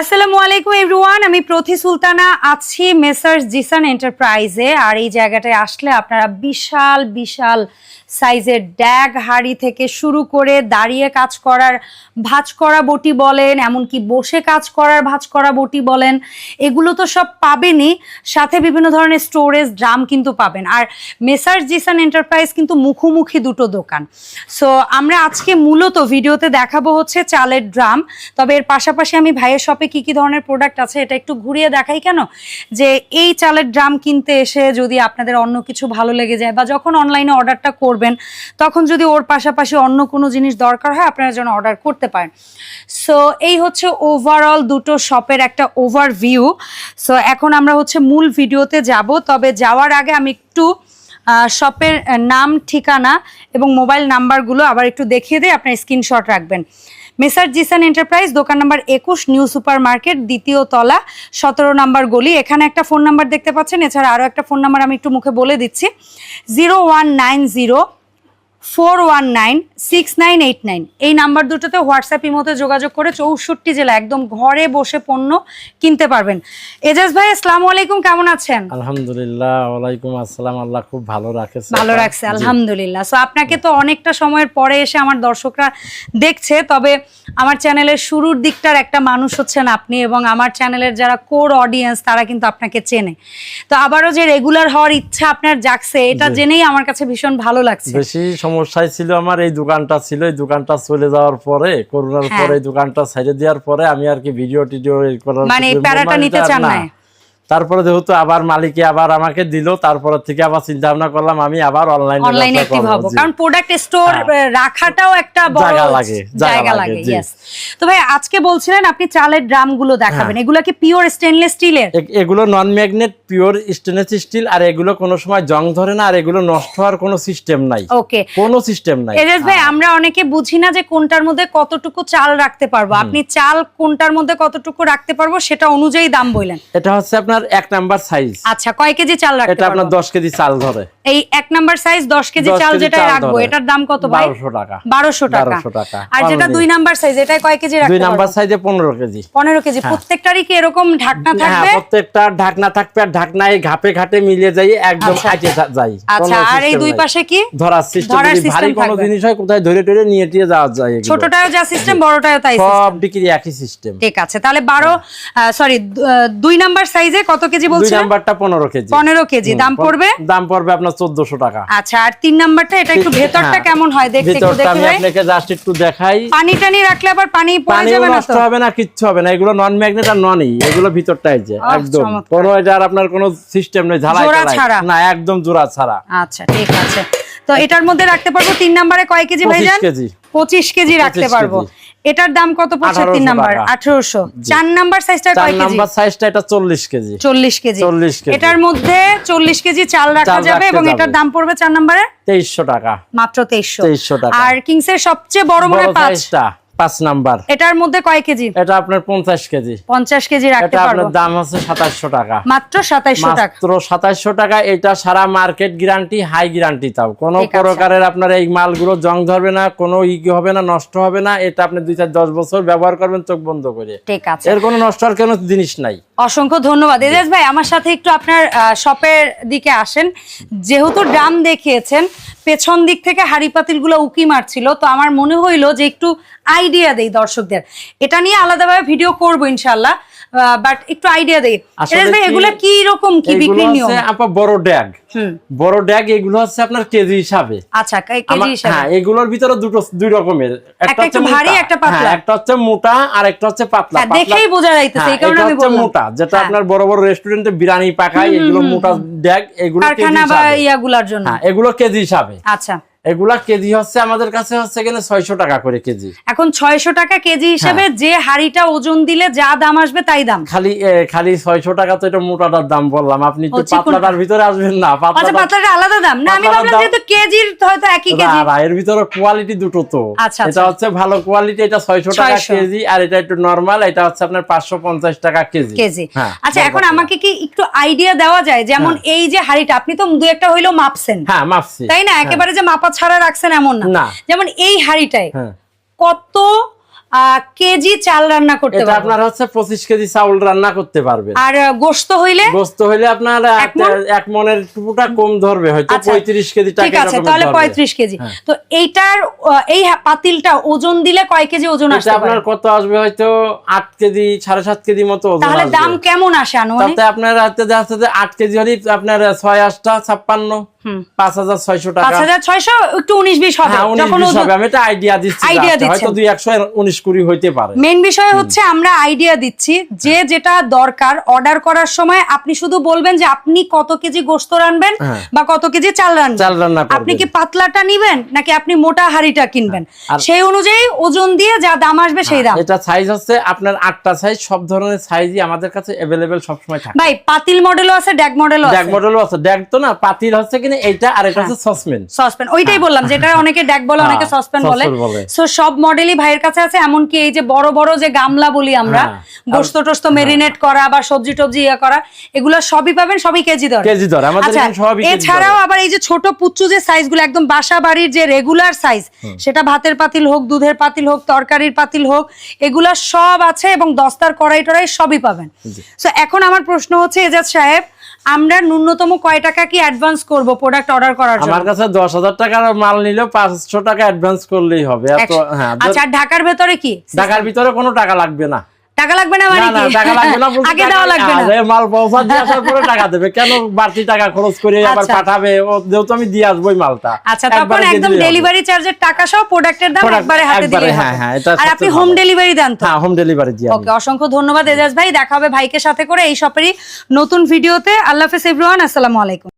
আসসালামু আলাইকুম এভরিওয়ান আমি প্রতি সুলতানা আছি মেসার্স জিসান এন্টারপ্রাইজে। আর এই জায়গাটায় আসলে আপনারা বিশাল বিশাল সাইজের ড্যাগ হাড়ি থেকে শুরু করে দাঁড়িয়ে কাজ করার ভাঁজ করা বটি বলেন, এমনকি বসে কাজ করার ভাঁজ করা বটি বলেন, এগুলো তো সব পাবেনই। সাথে বিভিন্ন ধরনের স্টোরেজ ড্রাম কিন্তু পাবেন। আর মেসার্স জিসান এন্টারপ্রাইজ কিন্তু মুখোমুখি দুটো দোকান। সো আমরা আজকে মূলত ভিডিওতে দেখাবো হচ্ছে চালের ড্রাম। তবে এর পাশাপাশি আমি ভাইয়ের শপে কি কি ধরনের প্রোডাক্ট আছে এটা একটু ঘুরিয়ে দেখাই কেন? যে এই চালের ড্রাম কিনতে এসে যদি আপনাদের অন্য কিছু ভালো লেগে যায় বা যখন অনলাইনে অর্ডারটা করবেন। তখন যদি ওর পাশাপাশি অন্য কোনো জিনিস দরকার হয়, আপনারা যেন অর্ডার করতে পারেন। সো এই হচ্ছে ওভারঅল দুটো শপের একটা ওভারভিউ সো এখন আমরা হচ্ছে মূল ভিডিওতে যাব। তবে যাওয়ার আগে আমি একটু শপের নাম, ঠিকানা এবং মোবাইল নাম্বারগুলো আবার একটু দেখিয়ে দিয়ে আপনার স্ক্রিনশট রাখবেন। মেসার জিসান এন্টারপ্রাইজ, দোকান নাম্বার একুশ, নিউ সুপার মার্কেট দ্বিতীয় তলা, সতেরো নাম্বার গলি। এখানে একটা ফোন নাম্বার দেখতে পাচ্ছেন, এছাড়া আরও একটা ফোন নাম্বার আমি একটু মুখে বলে দিচ্ছি। Zero one nine zero four one nine six nine eight nine. এই নাম্বার দুটোতে হোয়াটসঅ্যাপ ইমোতে যোগাযোগ করে চৌষট্টি জেলা একদম ঘরে বসে পণ্য কিনতে পারবেন। এজাজ ভাই আসসালামু আলাইকুম কেমন আছেন? আলহামদুলিল্লাহ ওয়ালাইকুম আসসালাম। আল্লাহ খুব ভালো রাখেছে ভালো রাখছে আলহামদুলিল্লাহ। সো আপনাকে তো অনেকটা সময়ের পরে এসে আমার দর্শকরা দেখছে তবে আমার চ্যানেলের শুরুর দিকটার একটা মানুষ হচ্ছেন আপনি এবং আমার চ্যানেলের যারা কোর অডিয়েন্স তারা কিন্তু আপনাকে চেনে। তো আবারও যে রেগুলার হওয়ার ইচ্ছা আপনার জাগছে এটা জেনেই আমার কাছে ভীষণ ভালো লাগছে। বেশি সমস্যায় ছিল আমার এই দোকানটা ছিল এই দোকানটা চলে যাওয়ার পরে করোনার হ্যাঁ। পরে এই দোকানটা ছেড়ে দেওয়ার পরে আমি আর কি ভিডিও টিডিও করার মানে প্যারাটা মানে নিতে চান না। তারপরে যেহেতু আবার মালিকে আবার আমাকে দিল তারপরে থেকে আবার চিন্তা ভাবনা করলাম আমি আবার অনলাইনে অনলাইনে অ্যাক্টিভ হব। কারণ প্রোডাক্ট স্টোর হ্যাঁ। রাখাটাও একটা বড় জায়গা লাগে, জায়গা লাগে। ইয়েস তো ভাই আজকে বলছিলেন আপনি চালের ড্রামগুলো দেখাবেন এগুলো কি পিওর স্টেনলেস স্টিলের এগুলো non magnet pure stainless steel আর এগুলো কোনো সময় জং ধরে না আর এগুলো নষ্ট হওয়ার কোনো সিস্টেম নাই। ওকে কোনো সিস্টেম নাই। এজাজ ভাই আমরা অনেকে বুঝি না যে কোনটার মধ্যে কতটুকু চাল রাখতে পারব। আপনি চাল কোনটার মধ্যে কতটুকু রাখতে পারব সেটা অনুযায়ী দাম বললেন। এটা হচ্ছে আপনার এক নাম্বার সাইজ আচ্ছা কয় কেজি চাল রাখতে এটা আপনার পারব? দশ কেজি চাল ধরে। এই এক নাম্বার সাইজ দশ কেজি চাল যেটা রাখব এটার দাম কত ভাই? 1200 টাকা। বারোশো টাকা। 1200 টাকা। আর যেটা দুই নাম্বার সাইজ এটাই কয় কেজি রাখব দুই নাম্বার সাইজে পনেরো কেজি। পনেরো কেজি। প্রত্যেকটারই কি এরকম ঢাকনা হ্যাঁ থাকবে? প্রত্যেকটা ঢাকনা থাকবে আর ঢাকনায় ঘাপে ঘাটে মিলিয়ে যাই একদম আচ্ছা। আটে যা- আচ্ছা আর এই দুই পাশে কি? ধরার সিস্টেম ভারী কোনো জিনিস হয় কোথায় ধরে ধরে নিয়ে টিয়ে যাওয়া যায়। ছোটটাও যা সিস্টেম বড়টাও তাই system। সব ডিগ্রি একই সিস্টেম ঠিক আছে তাহলে বারো সরি দুই নাম্বার সাইজে কত কেজি দুই বলছেন নাম্বারটা পনেরো কেজি। পনেরো কেজি। দাম পড়বে? দাম পড়বে আপনার চোদ্দশো টাকা। আচ্ছা আর তিন নাম্বারটা এটা একটু ভেতরটা হ্যাঁ। কেমন হয়? দেখতে একটু ভিতরটা দেখি আমি আপনাকে জাস্ট একটু দেখাই। পানি টানি রাখলে আবার পানি পড়ে যাবে না তো? হবে না কিচ্ছু হবে না। এগুলো নন ম্যাগনেট আর ননই এগুলো ভিতরটাই যে একদম। কোনো আর আপনার কোনো সিস্টেম নেই ঝালাই। না একদম জোড়া ছাড়া। আচ্ছা ঠিক আছে। তো এটার মধ্যে রাখতে পারব তিন নাম্বারে কয় কেজি ভাই 25 কেজি। পঁচিশ কেজি রাখতে পারব। এটার দাম কত পড়ছে? তিন নাম্বার টাকা। আঠারোশো। চার নাম্বার সাইজটা কয় কেজি? নাম্বার সাইজটা এটা চল্লিশ কেজি। চল্লিশ কেজি। 40 কেজি। এটার মধ্যে চল্লিশ কেজি চাল রাখা যাবে এবং এটার দাম পড়বে চার নাম্বারে? তেইশশো টাকা। মাত্র তেইশশো। 2300 টাকা। আর কিংসের সবচেয়ে বড় মনে পাঁচটা পাঁচ নাম্বার। এটার মধ্যে কয় কেজি? এটা আপনার পঞ্চাশ কেজি। পঞ্চাশ কেজি রাখতে পারব আপনার দাম হচ্ছে সাতাশশো টাকা। মাত্র টাকা। মাত্র সাতাশশো টাকা এটা সারা মার্কেট গ্যারান্টি হাই গ্যারান্টি তাও। কোনো প্রকারের আপনার এই মালগুলো জং ধরবে না কোনো ই হবে না নষ্ট হবে না এটা আপনি দুই চার দশ বছর ব্যবহার করবেন চোখ বন্ধ করে। ঠিক আছে। এর কোনো নষ্ট হওয়ার কোনো জিনিস নাই। অসংখ্য ধন্যবাদ। এজাজ ভাই আমার সাথে একটু আপনার শপের দিকে আসেন। যেহেতু ড্রাম দেখিয়েছেন পেছন দিক থেকে হাড়ি পাতিলগুলো উকি মারছিল তো আমার মনে হইল যে একটু আইডিয়া দেই দর্শকদের। এটা নিয়ে আলাদাভাবে ভিডিও করব ইনশাল্লাহ বাট একটু আইডিয়া দেই। আসলে এজাজ ভাই এগুলো কি রকম? কি বিক্রির নিয়ম? হচ্ছে আপনার বড় ড্যাগ। হুম। বড় ড্যাগ এগুলো হচ্ছে আপনার কেজি হিসাবে। আচ্ছা কেজি হিসাবে? হ্যাঁ এগুলোর ভিতরে দুটো দুই রকমের। একটা হচ্ছে ভারী, একটা পাতলা। হ্যাঁ, একটা হচ্ছে মোটা আর একটা হচ্ছে পাতলা। হ্যাঁ, দেখেই বোঝা যাইতেছে, এই হ্যাঁ, কারণে এটা আমি হচ্ছে বললাম। মোটা যেটা। আপনার বড় বড় রেস্টুরেন্টে বিরিয়ানি পাকায় এগুলো মোটা ড্যাগ এগুলো কারখানা বা ইয়াগুলার জন্য? হ্যাঁ এগুলো কেজি হিসাবে। আচ্ছা। এগুলা কেজি হচ্ছে আমাদের কাছে হচ্ছে এখানে ছয়শো টাকা করে কেজি। এখন ছয়শো টাকা কেজি হিসেবে হ্যাঁ। যে হাড়িটা ওজন দিলে যা দাম আসবে তাই দাম? খালি খালি ছয়শো টাকা তো এটা মোটাটার দাম বললাম। আপনি তো পাতলাটার ভিতরে আসবেন না আচ্ছা পাতলাটা আলাদা দাম। না আমি ভাবলাম যেহেতু কেজির হয়তো একই কেজি। না, এর ভিতরে কোয়ালিটি দুটো তো। আচ্ছা, এটা আচ্ছা। হচ্ছে ভালো কোয়ালিটি এটা ছয়শো টাকা কেজি আর এটা একটু নর্মাল এটা হচ্ছে আপনার পাঁচশো পঞ্চাশ টাকা কেজি। কেজি। হ্যাঁ, আচ্ছা এখন আমাকে কি একটু আইডিয়া দেওয়া যায়? যেমন এই যে হাড়িটা আপনি তো দু একটা হইলেও মাপছেন। হ্যাঁ মাপছি। তাই না? একেবারে যে মাপা ছাড়া রাখছেন এমন না। যেমন এই হাড়িটায় হ্যাঁ। কত কেজি চাল রান্না করতে এটা পারব। আপনার হচ্ছে পঁচিশ কেজি চাউল রান্না করতে পারবেন। আর গোশত হইলে? গোস্ত হইলে আপনার এক মনের টুকুটা কম ধরবে হয়তো আচ্ছা, পঁয়ত্রিশ কেজি টাকা ঠিক আছে তাহলে ধরবে। পঁয়ত্রিশ কেজি। হ্যাঁ। তো এইটার এই পাতিলটা ওজন দিলে কয় কেজি ওজন পারে? আপনার কত আসবে হয়তো আট কেজি সাড়ে সাত কেজি মতো ওজন তাহলে দাম কেমন আসে আনুমানিক? তাতে আপনার হাতে যাচ্ছে যে আট কেজি হলে আপনার ছয় আটটা ছাপ্পান্ন হুম। পাঁচ হাজার ছয়শো পাঁচ টাকা হাজার ছয়শো একটু উনিশ বিশ হবে হ্যাঁ যখন হবে আমি এটা আইডিয়া দিচ্ছি হয়তো দিচ্ছেন। দুই একশো উনিশ কুড়ি হইতে পারে। মেন বিষয় হচ্ছে আমরা আইডিয়া দিচ্ছি যে যেটা দরকার অর্ডার করার সময় আপনি শুধু বলবেন যে আপনি কত কেজি গোস্ত রানবেন হ্যাঁ। বা কত কেজি চাল রানবেন। চাল রান্না আপনি কি পাতলাটা নিবেন নাকি আপনি মোটা হাড়িটা কিনবেন? সেই অনুযায়ী ওজন দিয়ে যা দাম আসবে সেই দাম। এটা সাইজ হচ্ছে আপনার আটটা সাইজ সব ধরনের সাইজই আমাদের কাছে অ্যাভেলেবেল সবসময় থাকে। ভাই পাতিল মডেলও আছে ড্যাগ মডেলও ড্যাগ আছে। মডেলও আছে। ড্যাগ তো না পাতিল হচ্ছে কিনা এইটা আর এটা হচ্ছে সসমেন সসপ্যান ওইটাই বললাম যেটা অনেকে ড্যাগ বলে হ্যাঁ, অনেকে সসপ্যান বলে। সো সব মডেলই ভাইয়ের কাছে আছে এমনকি এই যে বড় বড় যে গামলা বলি আমরা। গোস্ত টোস্ত মেরিনেট করা বা সবজি টবজি ইয়ে করা এগুলো সবই পাবেন সবই কেজি দর। কেজি দর আমাদের আচ্ছা সবই এছাড়াও আবার এই যে ছোট পুচ্চু যে সাইজগুলো একদম বাসা বাড়ির যে রেগুলার সাইজ সেটা ভাতের পাতিল হোক দুধের পাতিল হোক তরকারির পাতিল হোক এগুলা সব আছে এবং দস্তার কড়াই টড়াই সবই পাবেন। সো এখন আমার প্রশ্ন হচ্ছে এজাজ সাহেব আমরা ন্যূনতম কয় টাকা কি অ্যাডভান্স করব প্রোডাক্ট অর্ডার করার জন্য? আমার কাছে দশ হাজার টাকার মাল নিলে 500 টাকা অ্যাডভান্স করলেই হবে। এত হ্যাঁ আচ্ছা ঢাকার ভেতরে কি? ঢাকার ভিতরে কোনো টাকা লাগবে না। টাকা লাগবে না মানে টাকা লাগবে না আগে দেওয়া লাগবে না। আরে মাল পৌঁছা দিয়ে আসার পরে টাকা দেবে। কেন বাড়তি টাকা খরচ করে আবার আচ্ছা। পাঠাবে? ও যেহেতু আমি দিয়ে আসবোই মালটা। আচ্ছা তখন একদম ডেলিভারি চার্জের টাকা সহ প্রোডাক্টের দাম একবারে হাতে দিলে হ্যাঁ, হ্যাঁ, এটা আর আপনি হোম ডেলিভারি দেন তো? হ্যাঁ হোম ডেলিভারি দিয়ে ওকে অসংখ্য ধন্যবাদ এজাজ ভাই। দেখা হবে ভাইকে সাথে করে এই শপেরই নতুন ভিডিওতে আল্লাহ হাফেজ এভরিওয়ান আসসালামু আলাইকুম।